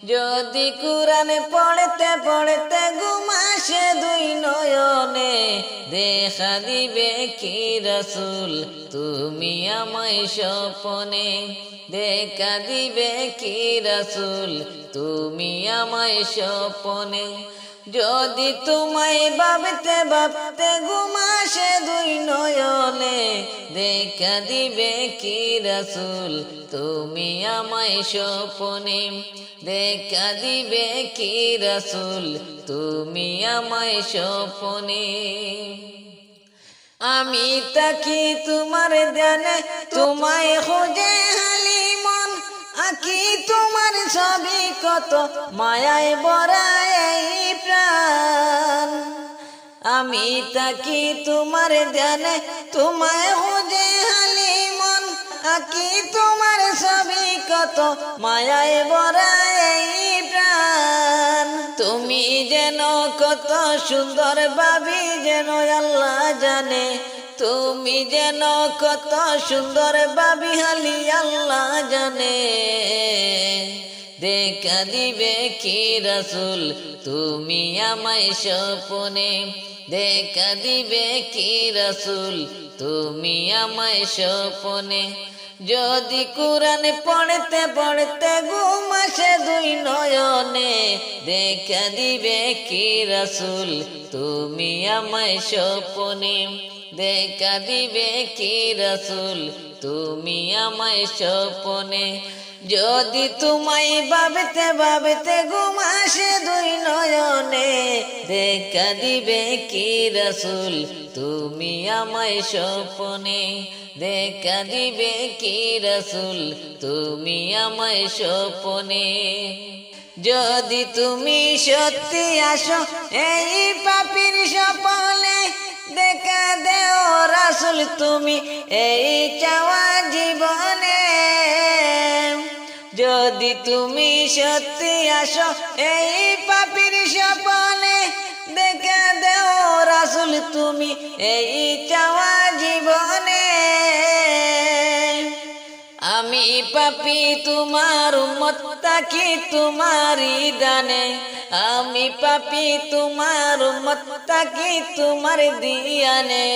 যদি কুরআন পড়তে পড়তে ঘুমাসে দুই নয়নে, দেখা দিবে কি রসুল? তুমি আমায় স্বপনে, দেখা দিবে কি রসুল? তুমি আমায় স্বপনে। যদি তোমায় ভাবতে ভাবতে ঘুমাসে দুই নয়নে, দেখা দিবে কি রসুল? তুমি আমায় স্বপনে, দেখা দিবে কি রসুল? তুমি আমায় স্বপনে। আমি তাকি তোমার ধ্যানে, তোমায় খোঁজে আকি তোমার ছবি কত? মায়ায় বরায় প্রাণ। আমি তাকি তোমার ধ্যানে, তোমায় খোঁজে হালিমন আকি তোমার ছবি কত? মায়ায় বরায় প্রাণ। তুমি যেন কত সুন্দর ভাবি, যেন আল্লাহ জানে। তুমি যেন কত সুন্দর ভাবি হালি আল্লাহ জানে। দেখা দিবে কি রসুল, তুমি আমায় স্বপনে। দেখা দিবে কি রসুল, তুমি আমায় স্বপনে। যদি কোরআন পড়তে পড়তে ঘুমাসে দুই নয়নে, দেখা দিবে কি রসুল, তুমি আমায় স্বপনে। দেখা দিবে কি রসুল? তুমি আমায় স্বপনে। যদি তোমায় ভাবতে ভাবতে ঘুমাসে দুই নয়নে, দেখা দিবে কি রসুল? তুমি আমায় স্বপনে। দেখা দিবে কি রসুল? তুমি আমায় স্বপনে। যদি তুমি সত্যি আসো, এই পাপির দেও রাসুল তুমি এই চাওয়া জীবনে। যদি তুমি সত্যি আসো এই পাপির সপনে দেখে দেও রাসুল তুমি এই চাওয়া জীবনে। আমি পাপি, তোমার মত্তাকি তোমারি দানে। আমি পাপি, তোমার মত্তাকি তোমার দিয়ানে।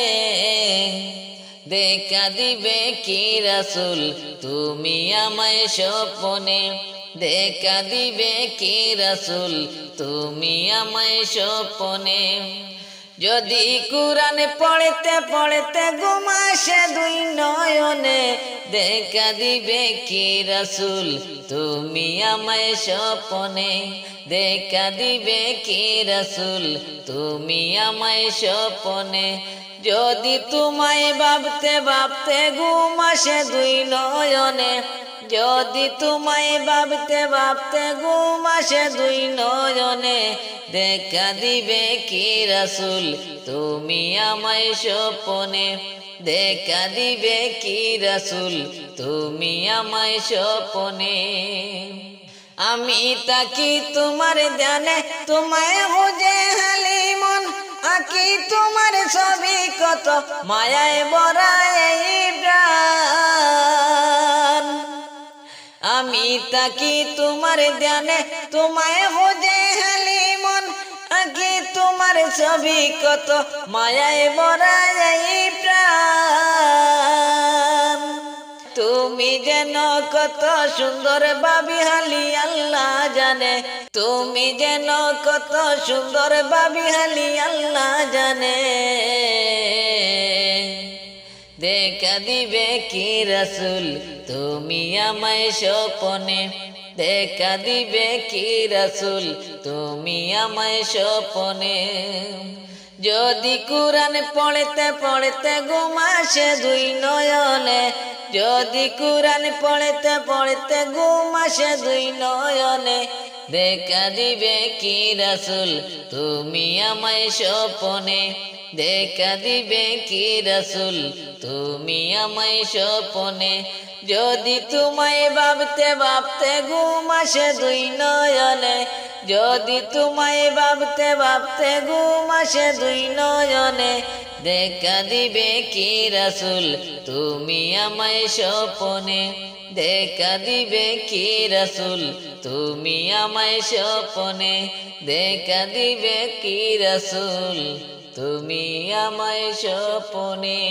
দেখা দিবে কি রাসুল, তুমি আমায় স্বপনে। দেখা দিবে কি রাসুল, তুমি আমায় স্বপনে। যদি কোরআন পড়েতে পড়েতে ঘুমাসে দুই নয়নে, দেখা দিবে কি রসুল? তুমি আমায় স্বপনে, দেখা দিবে কি রসুল? তুমি আমায় স্বপনে। যদি তোমায় ভাবতে ভাবতে ঘুমাসে দুই নয়নে যদি তোমায় ভাবতে ভাবতে ঘুমাসে দুই নয়নে, দেখা দিবে কি রসুল? তুমি আমায় স্বপনে, দেখা দিবে কি রসুল? তুমি আমায় স্বপনে। আমি তাকি তোমার ধ্যানে তোমায় খুঁজে হালিমন আকি তোমার ছবি কত, মায়ায় বরায় তাকি তোমার ধ্যানে? তোমায় হোজে হালিমন আগে তোমার ছবি কত? মায়ায় এই প্রাণ। তুমি যেন কত সুন্দর বাবি হালি আল্লাহ জানে। তুমি যেন কত সুন্দর বাবি হালি আল্লাহ জানে। দেখা দিবে কি রসুল? তুমি আমায় স্বপনে। দেখা দিবে কি রসুল? তুমি আমায় স্বপনে। যদি কোরআন পড়েতে পড়েতে ঘুমাসে দুই নয়নে, যদি কোরআন পড়েতে পড়েতে ঘুমাসে দুই নয়নে দেখা দিবে কি রসুল? তুমি আমায় স্বপনে। দেখা দিবে কি রসুল? তুমি আমায় স্বপনে। যদি তোমায় ভাবতে ভাবতে ঘুমাসে দুই নয়নে, যদি তোমায় ভাবতে ভাবতে ঘুমাসে দুই নয়নে দেখা দিবে কি রসুল? তুমি আমায় স্বপনে। দেখা দিবে কি রাসুল? তুমি আমায় স্বপনে। দেখা দিবে কি রাসুল? তুমি আমায় স্বপনে।